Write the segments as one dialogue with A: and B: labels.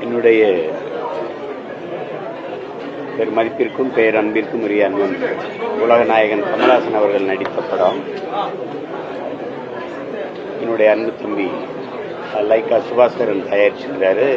A: என்னுடைய பெருமதிப்பிற்கும் அன்பிற்கும் உரிய அன்பன் உலக நாயகன் அவர்கள் நடித்த படம். என்னுடைய அன்பு தம்பி அஹ், லைக்கா சுபாஸ்கரன் தயாரிச்சிருக்கிறாரு.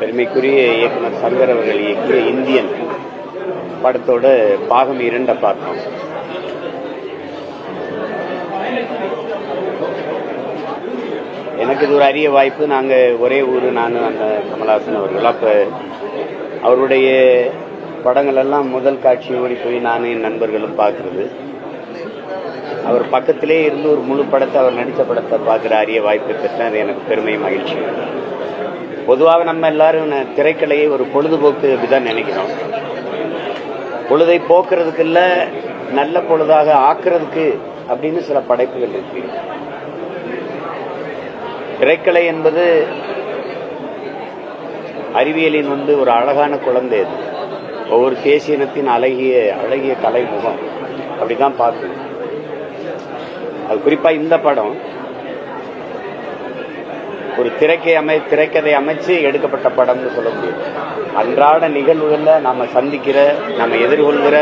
A: பெருமைக்குரிய இயக்குனர் சங்கர் அவர்கள் இயக்கிய இந்தியன் படத்தோட பாகம் இரண்ட பார்த்தோம் எனக்கு இது ஒரு அரிய வாய்ப்பு. நாங்க ஒரே ஊர் நானும் அந்த கமலஹாசன் அவர்கள். அப்ப அவருடைய படங்கள் எல்லாம் முதல் காட்சி ஓடி போய் நானும் என் நண்பர்களும் பார்க்கறது. அவர் பக்கத்திலே இருந்து ஒரு முழு படத்தை அவர் நடித்த படத்தை பார்க்குற அரிய வாய்ப்பு பெற்றேன் அது எனக்கு பெருமை மகிழ்ச்சி. பொதுவாக நம்ம எல்லாரும் திரைக்கலையை ஒரு பொழுதுபோக்கு அப்படிதான் நினைக்கிறோம். பொழுதை போக்குறதுக்கு இல்ல நல்ல பொழுதாக ஆக்குறதுக்கு அப்படின்னு சில படைப்புகள் இருக்கு. திரைக்கலை என்பது அறிவியலின் வந்து ஒரு அழகான குழந்தை அது. ஒவ்வொரு தேசியனத்தின் அழகிய அழகிய கலை முகம் அப்படிதான் பார்க்கணும். அது குறிப்பா இந்த படம் ஒரு திரைக்கை அமை திரைக்கதை அமைச்சு எடுக்கப்பட்ட படம்னு சொல்ல முடியும். அன்றாட நிகழ்வுகளில் நாம் சந்திக்கிற நம்ம எதிர்கொள்கிற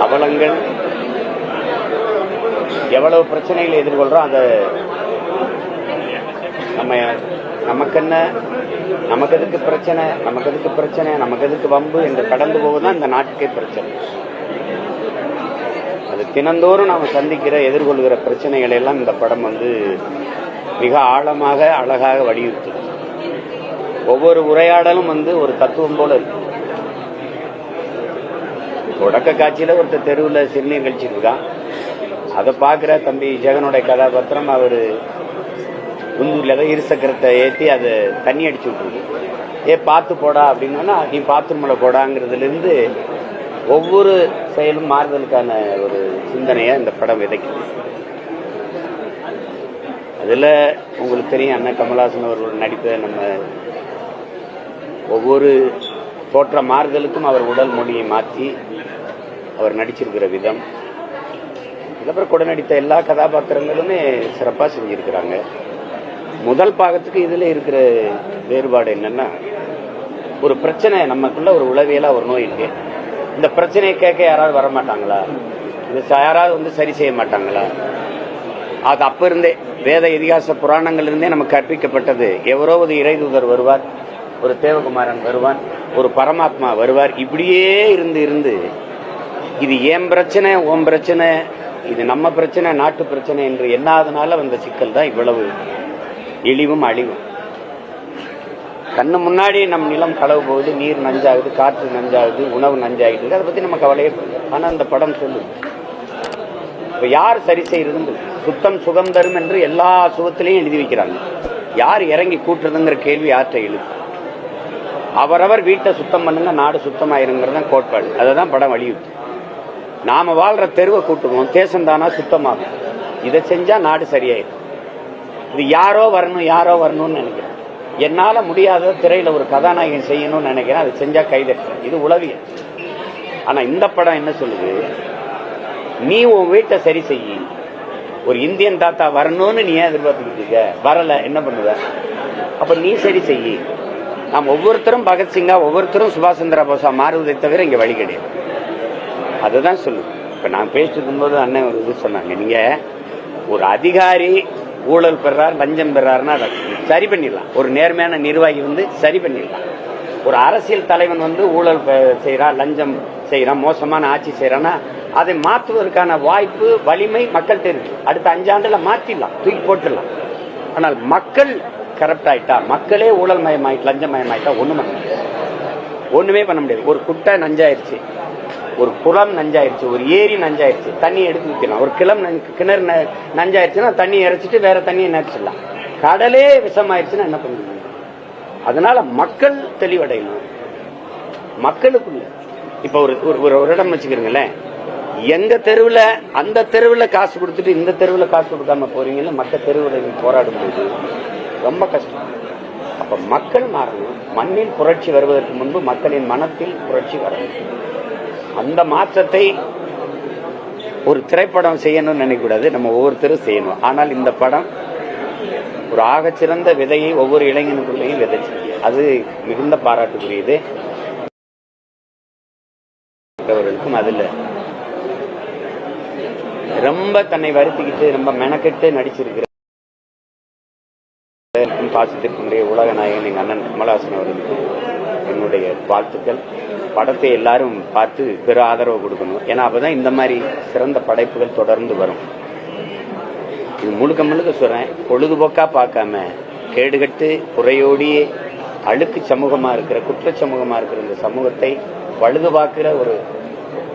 A: அவலங்கள் எவ்வளவு பிரச்சனைகளை எதிர்கொள்கிறோம் அதை நம்ம நமக்கென்ன நமக்கு எதுக்கு பிரச்சனை நமக்கு எதுக்கு பிரச்சனை நமக்கு எதுக்கு வம்பு என்று கடந்து போவதுதான் இந்த நாட்டுக்கே பிரச்சனை. அது தினந்தோறும் நாம் சந்திக்கிற எதிர்கொள்கிற பிரச்சனைகளை எல்லாம் இந்த படம் வந்து மிக ஆழமாக அழகாக வலியுறுத்துது ஒவ்வொரு உரையாடலும் வந்து ஒரு தத்துவம் போல இருக்கு. தொடக்க காட்சியில ஒருத்தர் தெருவில் சிறுநீர் கழிச்சிட்டு இருக்கான். அதை பார்க்குற தம்பி ஜெகனுடைய கதாபாத்திரம் அவர் குந்தூர்ல ஏதோ இருசக்கரத்தை ஏற்றி அதை தண்ணி அடிச்சு விட்டுருக்கு. ஏ பார்த்து போடா அப்படின்னா நீ பாத்ரூமில் போடாங்கிறதுலேருந்து ஒவ்வொரு செயலும் மாறுதலுக்கான ஒரு சிந்தனையை இந்த படம் விதைக்குது. அதில் உங்களுக்கு தெரியும் அண்ணன் கமல்ஹாசன் அவர்கள் நடிப்பை நம்ம ஒவ்வொரு தோற்ற மாறுதலுக்கும் அவர் உடல் மொழியை மாற்றி அவர் நடிச்சிருக்கிற விதம். இதுக்கப்புறம் கூட நடித்த எல்லா கதாபாத்திரங்களுமே சிறப்பாக செஞ்சுருக்கிறாங்க. முதல் பாகத்துக்கு இதில் இருக்கிற வேறுபாடு என்னென்னா ஒரு பிரச்சனை நமக்குள்ள ஒரு உளவியலாக ஒரு நோய் இருக்கு. இந்த பிரச்சனையை கேட்க யாராவது வர மாட்டாங்களா இது யாராவது வந்து சரி செய்ய மாட்டாங்களா? அது அப்ப இருந்தே வேத இதிகாச புராணங்கள் இருந்தே நமக்கு கற்பிக்கப்பட்டது. எவரோ ஒரு இறைதூதர் வருவார் ஒரு தேவகுமாரன் வருவான் ஒரு பரமாத்மா வருவார். இப்படியே இருந்து இருந்து இது ஏன் பிரச்சனை ஓம் பிரச்சனை இது நம்ம பிரச்சனை நாட்டு பிரச்சனை என்று எண்ணாதனால வந்த சிக்கல் தான் இவ்வளவு இழிவும் அழிவும். கண்ணு முன்னாடி நம் நிலம் களவு போகுது நீர் நஞ்சாகுது காற்று நஞ்சாகுது உணவு நஞ்சாகிட்டு அதை பத்தி நம்ம கவலையே படல. ஆனா அந்த படம் சொல்லுது. இப்ப யார் சரி செய்யறதுன்னு சுத்தம் சுகம் தரும் என்று எல்லா சுகத்திலையும் எழுதி வைக்கிறாங்க. யார் இறங்கி கூட்டுறதுங்கிற கேள்வி யார்கிட்ட எழுது அவரவர் வீட்டை சுத்தம் பண்ணுங்க நாடு சுத்தமாயிருங்கிறது தான் கோட்பாடு. அதை தான் படம் வலியுறுத்து. நாம வாழ்ற தெருவை கூட்டுவோம் தேசம் தானா சுத்தமாகும். இதை செஞ்சா நாடு சரியாயிடும் இது யாரோ வரணும் யாரோ வரணும்னு நினைக்கிறேன். என்னால் முடியாத திரையில் ஒரு கதாநாயகன் செய்யணும்னு நினைக்கிறேன் அதை செஞ்சா கைதட்டுறேன். இது உளவியல். ஆனால் இந்த படம் என்ன சொல்லுது? நீ உன் வீட்டை சரி செய்யி ஒரு இந்தியன் தாத்தா வரணும்னு நீ ஏன் எதிர்பார்த்துக்கிட்டு இருக்க? வரல என்ன பண்ணுவ? அப்ப நீ சரி செய் நாம் ஒவ்வொருத்தரும் பகத்சிங்கா ஒவ்வொருத்தரும் சுபாஷ் சந்திர போஸா மாறுவதை தவிர இங்க வழி கிடையாது. அதுதான் சொல்லு. இப்ப நான் பேசிட்டு இருக்கும்போது அண்ணன் ஒரு இது சொன்னாங்க. நீங்க ஒரு அதிகாரி ஊழல் பெறார் லஞ்சம் பெறாருன்னா அதை சரி பண்ணிடலாம். ஒரு நேர்மையான நிர்வாகி வந்து சரி பண்ணிடலாம். ஒரு அரசியல் தலைவன் வந்து ஊழல் செய்யறான் லஞ்சம் செய்யறான் மோசமான ஆட்சி செய்யறான்னா அதை மாற்றுவதற்கான வாய்ப்பு வலிமை மக்கள்கிட்ட இருக்கு. அடுத்த அஞ்சாண்டுல மாத்திடலாம் தூக்கி போட்டுடலாம். ஆனால் மக்கள் கரப்ட் ஆயிட்டா மக்களே ஊழல் மயமாயிட்டு லஞ்சம் மயமாயிட்டா பண்ண முடியாது. ஒண்ணுமே பண்ண முடியாது. ஒரு குட்டை நஞ்சாயிருச்சு ஒரு குளம் நஞ்சாயிருச்சு ஒரு ஏரி நஞ்சாயிருச்சு தண்ணி எடுத்து வைக்கலாம் ஒரு கிளம் கிணறு ந- நஞ்சாயிருச்சுன்னா தண்ணி இறைச்சிட்டு வேற தண்ணியை நினைச்சிடலாம் கடலே விஷமாயிருச்சுன்னா என்ன பண்ணுவீங்க அதனால மக்கள் தெளிவடையணும். மக்களுக்குள்ள. இப்ப ஒரு ஒரு- ஒரு ஒரு இடம் வச்சுக்கிறீங்களேன். எங்க தெருவில் அந்த தெருவில் காசு கொடுத்துட்டு இந்த தெருவில் காசு கொடுக்காம போறீங்கல்ல மற்ற தெருவில் நீங்க போராடும் போது ரொம்ப கஷ்டம். அப்ப மக்கள் மாறணும். மண்ணில் புரட்சி வருவதற்கு முன்பு மக்களின் மனத்தில் புரட்சி வரணும். அந்த மாற்றத்தை ஒரு திரைப்படம் செய்யணும்னு நினைக்கக்கூடாது. நம்ம ஒவ்வொருத்தரும் செய்யணும். ஆனால் இந்த படம் ஒரு ஆகச்சிறந்த விதையை ஒவ்வொரு இளைஞனுக்குள்ளேயும் விதைச்சு அது மிகுந்த பாராட்டுக்குரியது. அவர்களுக்கும் அதில் ரொம்ப தன்னை வருத்திக்கிட்டு ரொம்ப மெனக்கெட்டு நடிச்சிருக்கிற பாசத்திற்குரிய உலக நாயகன் எங்க அண்ணன் கமலஹாசன் அவர்களுக்கு என்னுடைய வாழ்த்துக்கள். படத்தை எல்லாரும் பார்த்து பெரு ஆதரவு கொடுக்கணும். ஏன்னா அப்பதான் இந்த மாதிரி சிறந்த படைப்புகள் தொடர்ந்து வரும். இது முழுக்க முழுக்க சொல்றேன் பொழுதுபோக்கா பார்க்காம கேடுகட்டு குறையோடி அழுக்கு சமூகமா இருக்கிற குற்ற சமூகமா இருக்கிற இந்த சமூகத்தை பழுது பார்க்கிற ஒரு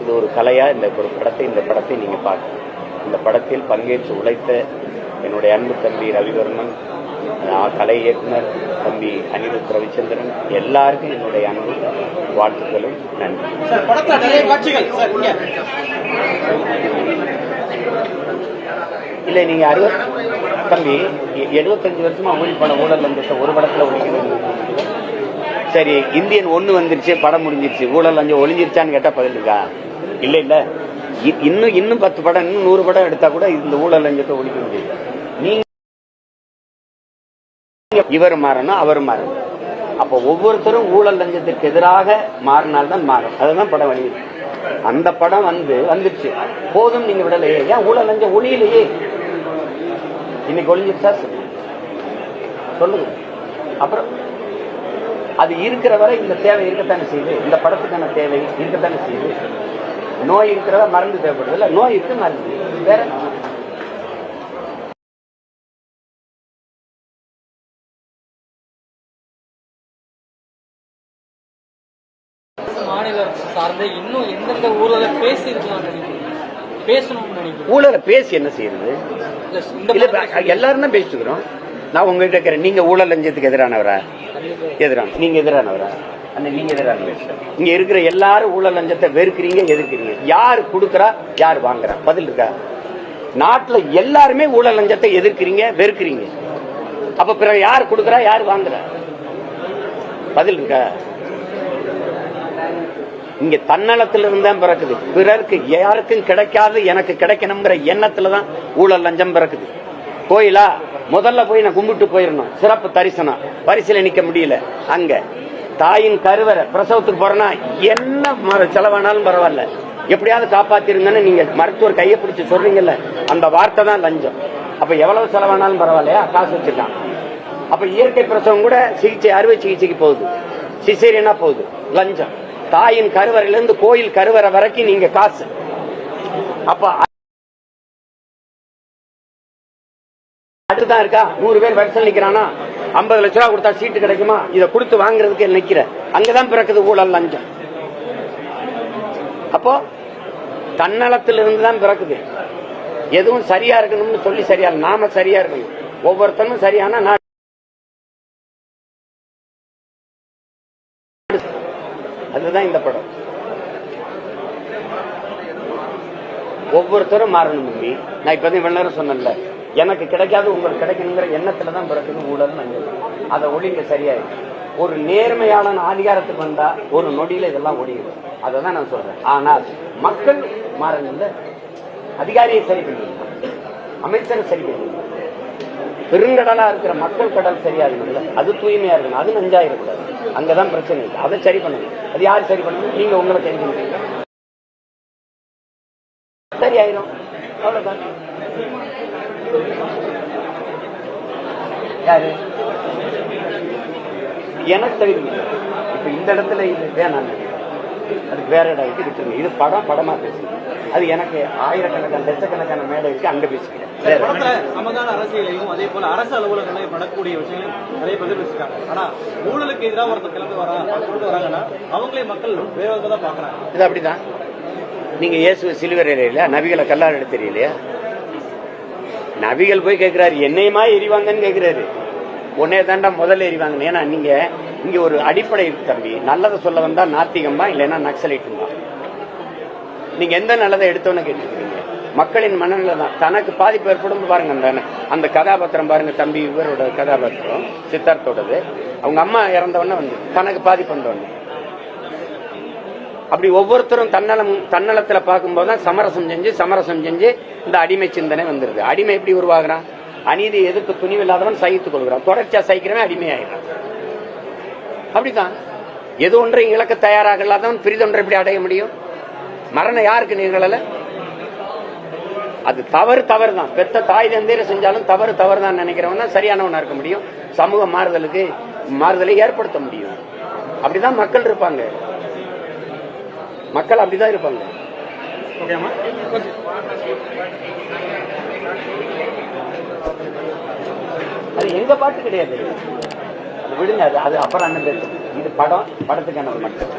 A: இது ஒரு கலையா? இந்த ஒரு படத்தை இந்த படத்தை நீங்க பார்க்கணும். இந்த படத்தில் பங்கேற்று உழைத்த என்னுடைய அன்பு தம்பி ரவிவர்மன் கலை இயக்குனர் தம்பி அனிருத் ரவிச்சந்திரன் எல்லாருக்கும் என்னுடைய அன்பு வாழ்த்துக்களும் நன்றி. இல்ல நீங்க அறுபது தம்பி எ- 75 வருஷமா ஊழல் படம் ஊழல் லஞ்சத்தை ஒரு படத்துல ஒழிக்கிறது சரி இந்தியன் ஒண்ணு வந்துருச்சு படம் முடிஞ்சிருச்சு. ஊழல் லஞ்சம் ஒளிஞ்சிருச்சான்னு கேட்டா பதில் இருக்கா? இல்ல இல்ல இன்னும் இன்னும் பத்து படம் இன்னும் நூறு படம் எடுத்தா கூட இந்த ஊழல் லஞ்சத்தை ஒழிக்க முடியும் நீங்க இவர் மாறணும் அவர் மாறணும். அப்ப ஒவ்வொருத்தரும் ஊழல் லஞ்சத்திற்கு எதிராக மாறினால்தான் மாறும். அதுதான் படம் வழி. அந்த படம் வந்து வந்துருச்சு போதும் நீங்க விடலையே ஏன் ஊழல் லஞ்சம் ஒளியிலையே இன்னைக்கு ஒளிஞ்சிருச்சா சொல்லுங்க. சொல்லுங்க. அப்புறம் அது இருக்கிற வரை இந்த தேவை இருக்கத்தானே செய்யுது. இந்த படத்துக்கான தேவை இருக்கத்தானே செய்யுது. நோய் இருக்கிறதா மருந்து தேவைப்படுது. இல்ல நோய் இருக்கு மருந்து. வேற
B: மாநில அரசு சார்ந்து இன்னும் எந்தெந்த ஊர்ல பேசி இருக்கலாம் நினைக்கிறீங்க? பேசணும்னு நினைக்கிறீங்க?
A: ஊழலை பேசி என்ன செய்யறது? எல்லாரும் தான் பேசிக்கிறோம் நான் உங்ககிட்ட கேட்கிறேன் நீங்க ஊழல் லஞ்சத்துக்கு எதிரானவரா? எதிரான நீங்க எதிரானவரா? அந்த நீங்க தான் இங்க இருக்கிற எல்லாரும் ஊழல் லஞ்சத்தை வெறுக்கிறீங்க எதிர்க்கிறீங்க. யார் கொடுக்குறா யார் வாங்குறா? பதில் இருக்கா? நாட்டுல எல்லாருமே ஊழல் லஞ்சத்தை எதிர்க்கிறீங்க வெறுக்கிறீங்க. அப்ப பிறகு யார் கொடுக்குறா யார் வாங்குறா? பதில் இருக்கா? இங்க தன்னலத்துல இருந்தான் பிறக்குது. பிறருக்கு யாருக்கும் கிடைக்காது எனக்கு கிடைக்கணுங்கிற எண்ணத்துல தான் ஊழல் லஞ்சம் பிறக்குது. கோயிலா முதல்ல போய் நான் கும்பிட்டு போயிடணும் சிறப்பு தரிசனம். பரிசில நிக்க முடியல. அங்க. தாயின் கருவறை பிரசவத்துக்கு போறேன்னா என்ன செலவானாலும் பரவாயில்ல. எப்படியாவது காப்பாத்திருங்கன்னு நீங்க மருத்துவர் கையை பிடிச்சி சொல்றீங்கல்ல அந்த வார்த்தை தான் லஞ்சம். அப்ப எவ்வளவு செலவானாலும் பரவாயில்லையா? காசு வச்சிருக்கான். அப்ப இயற்கை பிரசவம் கூட சிகிச்சை அறுவை சிகிச்சைக்கு போகுது. சிசேரியனா போகுது. லஞ்சம். தாயின் கருவறையிலிருந்து கோயில் கருவறை வரைக்கும் நீங்க காசு. அப்ப அதுதான் இருக்கா? நூறு பேர் வரிசையில் நிக்கிறானா? ஐம்பது லட்ச ரூபா கொடுத்தா சீட்டு கிடைக்குமா? இதை கொடுத்து வாங்குறதுக்கு நிக்கிற. அங்கதான் பிறக்குது ஊழல் லஞ்சம். அப்போ தன்னலத்திலிருந்து தான் பிறக்குது. எதுவும் சரியா இருக்கணும்னு சொல்லி சரியா நாம சரியா இருக்கணும். ஒவ்வொருத்தனும் சரியான நாடு அதுதான் இந்த படம். ஒவ்வொருத்தரும் மாறணும் நான் இப்பதான் இவ்வளவு நேரம் சொன்னேன்ல. எனக்கு கிடைக்காது உங்களுக்கு கிடைக்கணுங்கிற எண்ணத்துல தான் பிறக்குது ஊழல் அதை ஒளிங்க சரியாயிருக்கு ஒரு நேர்மையான அதிகாரத்துக்கு வந்தா ஒரு நொடியில இதெல்லாம் ஒழியும் அதை தான் நான் சொல்றேன். ஆனால் மக்கள் மாறல அதிகாரியை சரி பண்ணிடுங்க அமைச்சரை சரி பண்ணிடுங்க பெருங்கடலா இருக்கிற மக்கள் கடல் சரியா இருக்கணும்ல அது தூய்மையா இருக்கணும். அது நஞ்சாயிடக்கூடாது அங்கதான் பிரச்சனை இருக்கு. அதை சரி பண்ணணும். அது யார் சரி பண்ணணும்? நீங்க உங்களை சரி பண்ணுவீங்க சரியாயிரும். அவ்வளவுதான். யாரு? எனக்கு தெரியும் இப்ப இந்த இடத்துல இது வேணாம் அதுக்கு வேற இடம் இருக்கு விட்டுருங்க இது படம் படமா பேசுங்க அது எனக்கு ஆயிரக்கணக்கான லட்சக்கணக்கான மேடை இருக்கு அங்க பேசிக்கிறேன்.
C: சமகால அரசியலையும் அதே போல அரசு அலுவலகங்களையும் படக்கூடிய விஷயங்களையும் நிறைய பேர் பேசிருக்காங்க. ஆனா ஊழலுக்கு எதிராக ஒருத்தர் கிளம்பி வராங்க கொண்டு வராங்கன்னா அவங்களே மக்கள் வேற தான் பாக்குறாங்க.
A: இது அப்படிதான். நீங்க இயேசு சிலுவரையில நபிகளை எடுத்து தெரியலையா நபிகள் போய் கேட்கிறாரு என்னையுமா எரிவாங்கன்னு கேட்கிறாரு உன்னே தாண்டா முதல்ல எரிவாங்க ஏன்னா நீங்க இங்க ஒரு அடிப்படை இருக்கு தம்பி. நல்லதை சொல்ல வந்தா நாத்திகம்மா இல்லைன்னா நக்சலைட்டுமா நீங்க எந்த நல்லதை எடுத்தோன்னு கேட்டுருக்கீங்க மக்களின் மனநிலை தான். தனக்கு பாதிப்பு ஏற்படும் பாருங்க அந்த அந்த கதாபாத்திரம் பாருங்க தம்பி இவரோட கதாபாத்திரம் சித்தார்த்தோடது. அவங்க அம்மா இறந்தவொடனே வந்து தனக்கு பாதிப்பு வந்தவொடனே அப்படி ஒவ்வொருத்தரும் தன்னலம் தன்னலத்துல பார்க்கும்போது தான் சமரசம் செஞ்சு சமரசம் செஞ்சு இந்த அடிமை சிந்தனை வந்துருது. அடிமை எப்படி உருவாகிறான்? அநீதி எதிர்ப்பு துணிவில்லாதவன் சகித்துக் கொள்கிறான். தொடர்ச்சியா சகிக்கிறவன் அடிமையாகிறான் அப்படிதான் எது ஒன்றை இழக்க தயாராக இல்லாதவன் பிரிதொன்றை எப்படி அடைய முடியும்? மரணம் யாருக்கு நிகழல அது தவறு தவறு தான் பெத்த தாய் தந்தையரை செஞ்சாலும் தவறு தவறு தான் நினைக்கிறவன் தான் சரியானவனா இருக்க முடியும். சமூக மாறுதலுக்கு மாறுதலை ஏற்படுத்த முடியும். அப்படிதான் மக்கள் இருப்பாங்க. மக்கள் அப்படிதான் இருப்பாங்க.
C: ஓகேம்மா
A: அது எங்க பாட்டு கிடையாது. விடுங்க அது அது அப்புறம் அண்ணன் பேசும். இது படம் படத்துக்கானது மட்டும்.